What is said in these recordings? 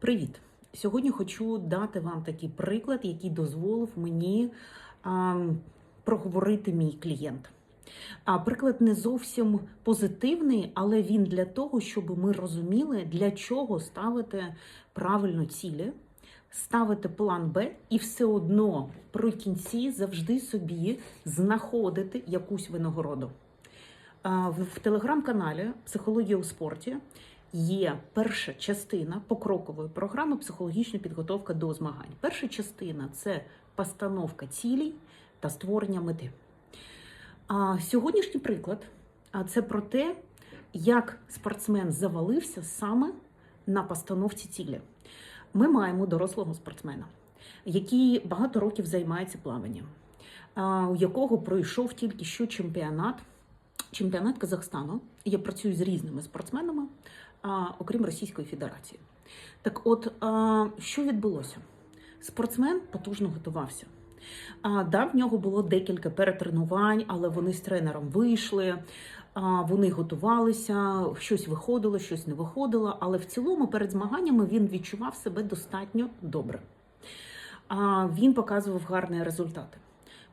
Привіт! Сьогодні хочу дати вам такий приклад, який дозволив мені а, проговорити мій клієнт. А приклад не зовсім позитивний, але він для того, щоб ми розуміли, для чого ставити правильно цілі, ставити план Б і все одно при кінці завжди собі знаходити якусь винагороду. В телеграм-каналі Психологія у спорті є перша частина покрокової програми психологічна підготовка до змагань. Перша частина це постановка цілей та створення мети. А сьогоднішній приклад це про те, як спортсмен завалився саме на постановці цілі. Ми маємо дорослого спортсмена, який багато років займається плаванням, у якого пройшов тільки що чемпіонат, чемпіонат Казахстану. Я працюю з різними спортсменами, окрім Російської Федерації. Так, от що відбулося? Спортсмен потужно готувався. А, да, в нього було декілька перетренувань, але вони з тренером вийшли, а, вони готувалися, щось виходило, щось не виходило. Але в цілому перед змаганнями він відчував себе достатньо добре. А, він показував гарні результати.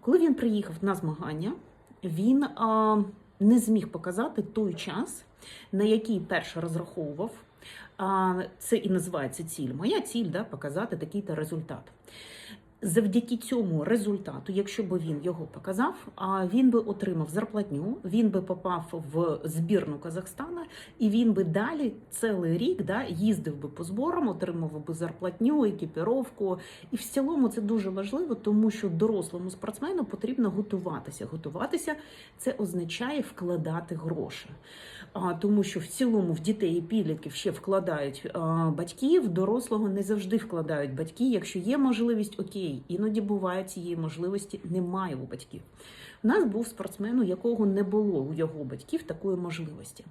Коли він приїхав на змагання, він а, не зміг показати той час, на який перше розраховував. Це і називається ціль. Моя ціль да, показати такий-то результат. Завдяки цьому результату, якщо б він його показав, він би отримав зарплатню, він би попав в збірну Казахстана, і він би далі цілий рік да, їздив би по зборам, отримував би зарплатню, екіпіровку. І в цілому це дуже важливо, тому що дорослому спортсмену потрібно готуватися. Готуватися це означає вкладати гроші. Тому що в цілому в дітей і підлітків ще вкладають батьки, в дорослого не завжди вкладають батьки. Якщо є можливість, окей, іноді буває цієї можливості немає у батьків. У нас був спортсмен, у якого не було у його батьків такої можливості.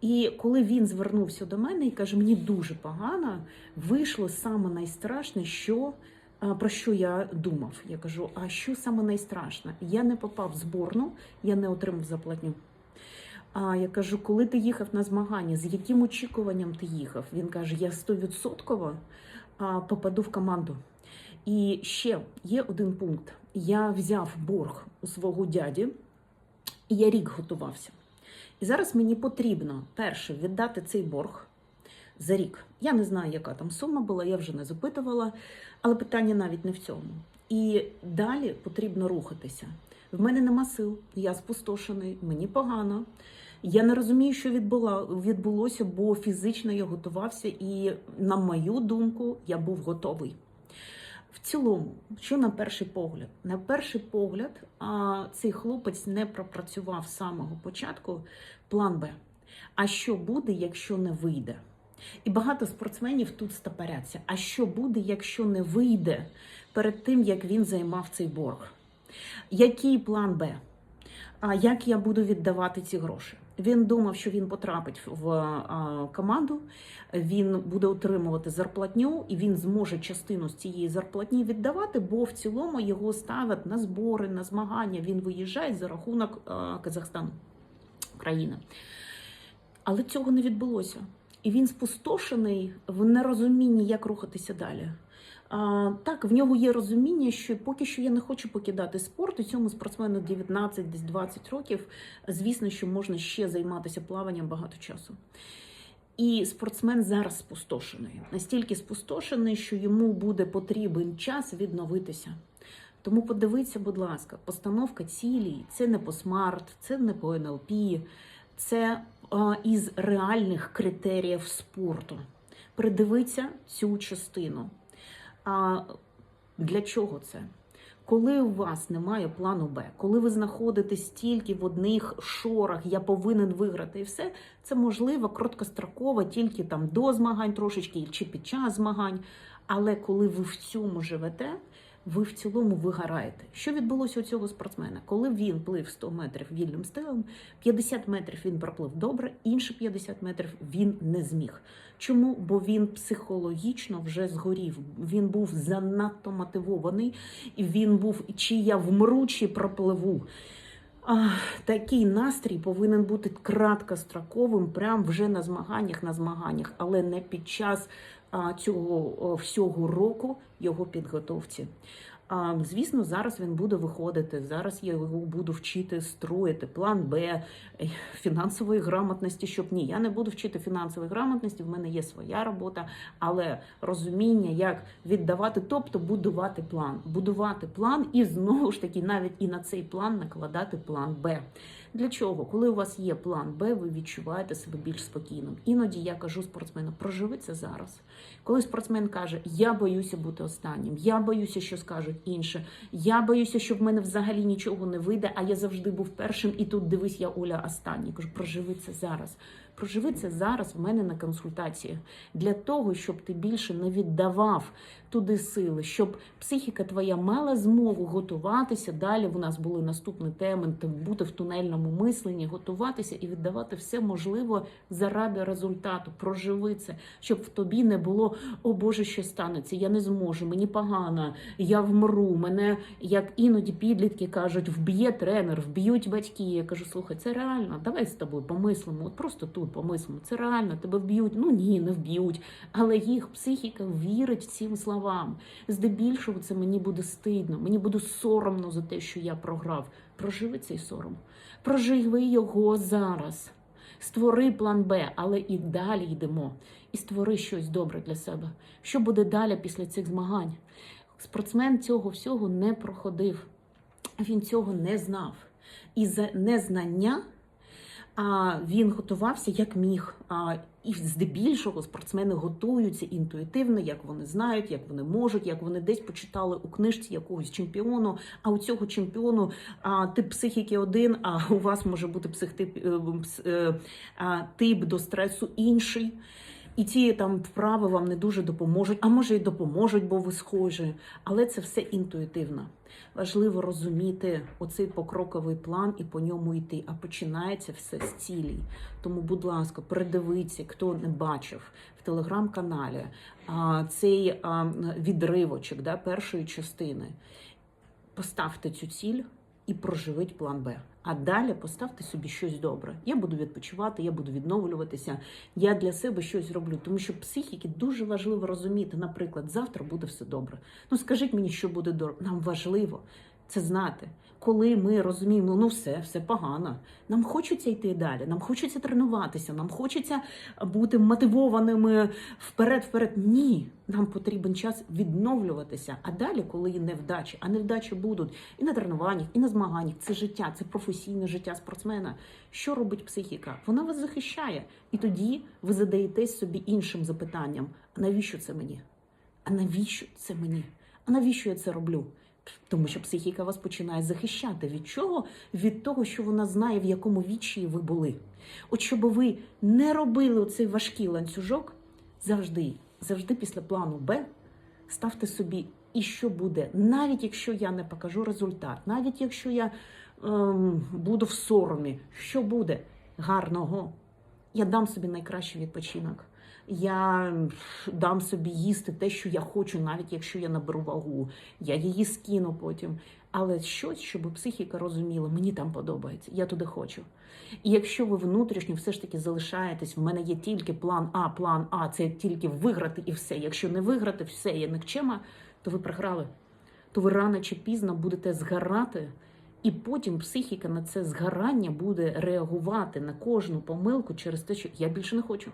І коли він звернувся до мене і каже, мені дуже погано, вийшло саме найстрашне, що. Про що я думав? Я кажу: а що саме найстрашне? Я не попав в зборну, я не отримав заплатню. А я кажу, коли ти їхав на змагання, з яким очікуванням ти їхав? Він каже: я стовідсотково попаду в команду. І ще є один пункт: я взяв борг у свого дяді, і я рік готувався. І зараз мені потрібно перше віддати цей борг за рік. Я не знаю, яка там сума була, я вже не запитувала, але питання навіть не в цьому. І далі потрібно рухатися. В мене нема сил, я спустошений, мені погано. Я не розумію, що відбулося, бо фізично я готувався, і, на мою думку, я був готовий. В цілому, що на перший погляд? На перший погляд, цей хлопець не пропрацював з самого початку план Б. А що буде, якщо не вийде? І багато спортсменів тут стопоряться. А що буде, якщо не вийде перед тим, як він займав цей борг? Який план Б? Як я буду віддавати ці гроші? Він думав, що він потрапить в команду, він буде отримувати зарплатню, і він зможе частину з цієї зарплатні віддавати, бо в цілому його ставять на збори, на змагання. Він виїжджає за рахунок Казахстану, країни. Але цього не відбулося. І він спустошений в нерозумінні, як рухатися далі. Так, в нього є розуміння, що поки що я не хочу покидати спорт. І цьому спортсмену 19, десь 20 років. Звісно, що можна ще займатися плаванням багато часу. І спортсмен зараз спустошений, настільки спустошений, що йому буде потрібен час відновитися. Тому подивіться, будь ласка, постановка цілей це не по смарт, це не по НЛП, це із реальних критеріїв спорту. Придивіться цю частину. А для чого це? Коли у вас немає плану Б, коли ви знаходитесь тільки в одних шорах, я повинен виграти і все, це можливо короткостроково, тільки там до змагань трошечки чи під час змагань. Але коли ви в цьому живете, ви в цілому вигораєте. Що відбулося у цього спортсмена? Коли він плив 100 метрів вільним стилем, 50 метрів він проплив добре, інші 50 метрів він не зміг. Чому? Бо він психологічно вже згорів. Він був занадто мотивований, і він був чи я вмру, чи пропливу. А, такий настрій повинен бути краткостроковим, прям вже на змаганнях, на змаганнях, але не під час цього всього року його підготовці. Звісно, зараз він буде виходити. Зараз я його буду вчити строїти план Б е, фінансової грамотності. Щоб ні, я не буду вчити фінансової грамотності. В мене є своя робота, але розуміння, як віддавати, тобто будувати план, будувати план, і знову ж таки, навіть і на цей план накладати план Б. Для чого? Коли у вас є план Б, ви відчуваєте себе більш спокійним. Іноді я кажу спортсмену, проживи це зараз. Коли спортсмен каже, я боюся бути останнім, я боюся, що скажуть інше, я боюся, що в мене взагалі нічого не вийде, а я завжди був першим, і тут дивись, я Оля останній. Кажу, проживи це зараз. Проживи це зараз в мене на консультації для того, щоб ти більше не віддавав туди сили, щоб психіка твоя мала змогу готуватися. Далі в нас були наступні теми, бути в тунельному мисленні, готуватися і віддавати все можливе заради результату. Проживи це, щоб в тобі не було о Боже, що станеться, я не зможу, мені погано, я вмру. Мене як іноді підлітки кажуть, вб'є тренер, вб'ють батьки. Я кажу, слухай, це реально. Давай з тобою помислимо. От просто тут помислимо. Це реально, тебе вб'ють. Ну ні, не вб'ють. Але їх психіка вірить цим словам. Здебільшого це мені буде стидно, мені буде соромно за те, що я програв. Проживи цей сором, проживи його зараз. Створи план Б, але і далі йдемо. І створи щось добре для себе. Що буде далі після цих змагань? Спортсмен цього всього не проходив, він цього не знав. І за незнання він готувався як міг. І здебільшого спортсмени готуються інтуїтивно, як вони знають, як вони можуть, як вони десь почитали у книжці якогось чемпіону. А у цього чемпіону а, тип психіки один, а у вас може бути психтип е, е, а, тип до стресу інший. І ті там вправи вам не дуже допоможуть, а може й допоможуть, бо ви схожі. Але це все інтуїтивно. Важливо розуміти оцей покроковий план і по ньому йти. А починається все з цілі. Тому, будь ласка, передивіться, хто не бачив в телеграм-каналі цей відривочок да, першої частини. Поставте цю ціль і проживіть план Б. А далі поставте собі щось добре. Я буду відпочивати, я буду відновлюватися. Я для себе щось роблю. тому що психіки дуже важливо розуміти. Наприклад, завтра буде все добре. Ну скажіть мені, що буде добре. Нам важливо це знати. Коли ми розуміємо, ну все, все погано. Нам хочеться йти далі, нам хочеться тренуватися, нам хочеться бути мотивованими вперед, вперед. Ні, нам потрібен час відновлюватися. А далі, коли є невдачі, а невдачі будуть і на тренуваннях, і на змаганнях. Це життя, це професійне життя спортсмена. Що робить психіка? Вона вас захищає. І тоді ви задаєтесь собі іншим запитанням: а навіщо це мені? А навіщо це мені? А навіщо я це роблю? Тому що психіка вас починає захищати. Від чого? Від того, що вона знає, в якому вічі ви були. От щоб ви не робили цей важкий ланцюжок, завжди, завжди після плану Б ставте собі, і що буде, навіть якщо я не покажу результат, навіть якщо я ем, буду в соромі, що буде гарного, я дам собі найкращий відпочинок. Я дам собі їсти те, що я хочу, навіть якщо я наберу вагу. Я її скину потім. Але щось, щоб психіка розуміла, мені там подобається, я туди хочу. І якщо ви внутрішньо все ж таки залишаєтесь, в мене є тільки план А, план А, це тільки виграти і все. Якщо не виграти, все є нікчема, то ви програли. То ви рано чи пізно будете згорати, і потім психіка на це згорання буде реагувати на кожну помилку через те, що я більше не хочу.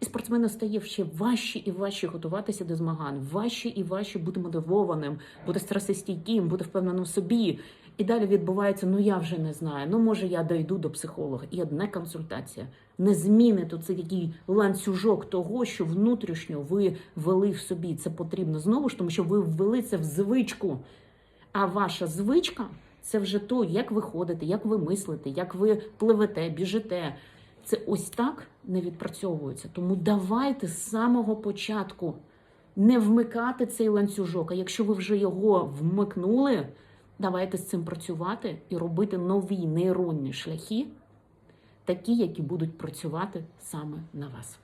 І спортсмену стає ще важче і важче готуватися до змагань, важче і важче бути мотивованим, бути стресостійким, бути впевненим в собі. І далі відбувається: ну я вже не знаю. Ну може я дойду до психолога. І одна консультація не змінить оцей такий ланцюжок того, що внутрішньо ви ввели в собі. Це потрібно знову ж тому, що ви ввели це в звичку. А ваша звичка це вже то, як ви ходите, як ви мислите, як ви пливете, біжите. Це ось так не відпрацьовується. Тому давайте з самого початку не вмикати цей ланцюжок. А якщо ви вже його вмикнули, давайте з цим працювати і робити нові нейронні шляхи, такі, які будуть працювати саме на вас.